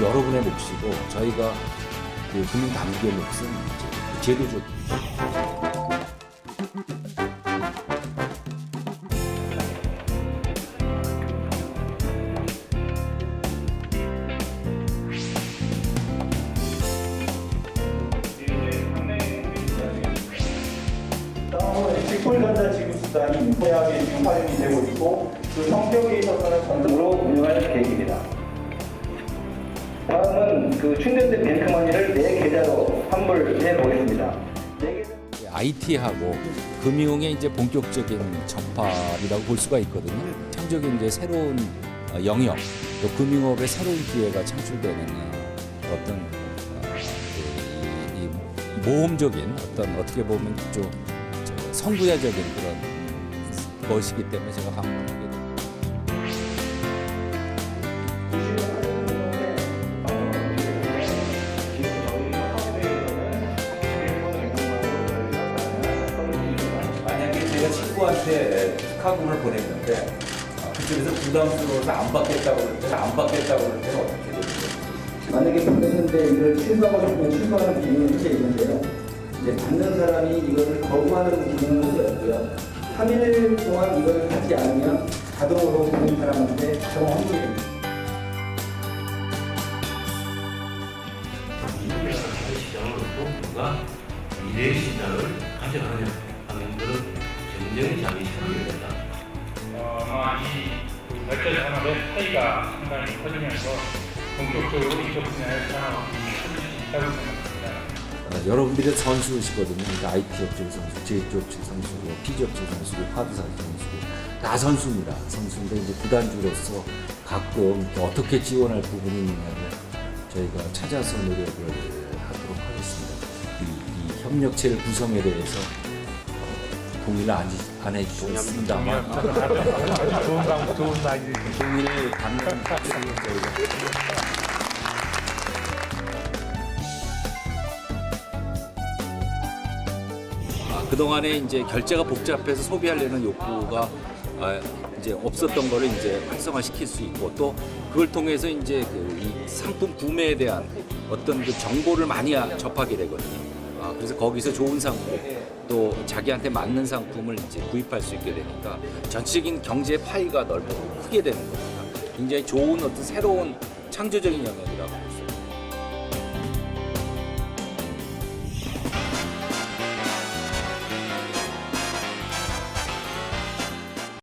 여러분의 몫이고 저희가 그 금융 당국의 몫은 그 제도적 다음은 직불 전자 지급 수단이 인포약에 지금 활용이 되고 있고 그 성격에 있어서는 전동으로 운영할 계획입니다. 다음은 그 충전된 뱅크머니를 네 계좌로 환불해 보겠습니다. 네 계좌. IT하고 금융의 이제 본격적인 접합이라고 볼 수가 있거든요. 창적인 이제 새로운 어, 영역, 또 금융업의 새로운 기회가 창출되는 어, 어떤 어, 그 모험적인 어떤 어떻게 보면 좀저 선구야적인 그런 것이기 때문에 제가 방문하게 친구한테 축하금을 보냈는데 아, 그쪽에서 부담스러워서 안 받겠다고 그럴 때는 안 받겠다고 그럴 때는 어떻게 됩니까? 만약에 보냈는데 이걸 취소하고 싶으면 취소하는 기능이 이렇게 있는데요. 이제 받는 사람이 이거를 거부하는 기능은 없고요. 3일 동안 이걸 하지 않으면 자동으로 보낸 사람한테 자동 환불이 됩니다. 미래의 시장을 놓고 누가 미래의 시장을 그런 전쟁의 장이 생기게 된다. 어, 아마 이그 발전 산업의 차이가 상당히 커지면서 본격적으로 이쪽 분야의 산업이 커질 수 있다고 생각합니다. 어, 여러분들이 선수시거든요. 그러니까 IT 업체 선수, 제조 업체 선수고, 피지 업체 선수고, 카드사 선수고 다 선수입니다. 선수인데 이제 구단주로서 가끔 또 어떻게 지원할 부분이 있냐면 저희가 찾아서 노력을 하도록 하겠습니다. 이, 이 협력체를 구성에 대해서 어, 동의를 안, 안 해주셨습니다만 좋은 방, 좋은 말이. 동의를 받는 저희가 아, 그동안에 이제 결제가 복잡해서 소비하려는 욕구가 아, 이제 없었던 거를 이제 활성화시킬 수 있고 또 그걸 통해서 이제 그이 상품 구매에 대한 어떤 그 정보를 많이 아- 접하게 되거든요. 아, 그래서 거기서 좋은 상품 또 자기한테 맞는 상품을 이제 구입할 수 있게 되니까 전체적인 경제 파이가 넓고 크게 되는 겁니다. 굉장히 좋은 어떤 새로운 창조적인 영역이라고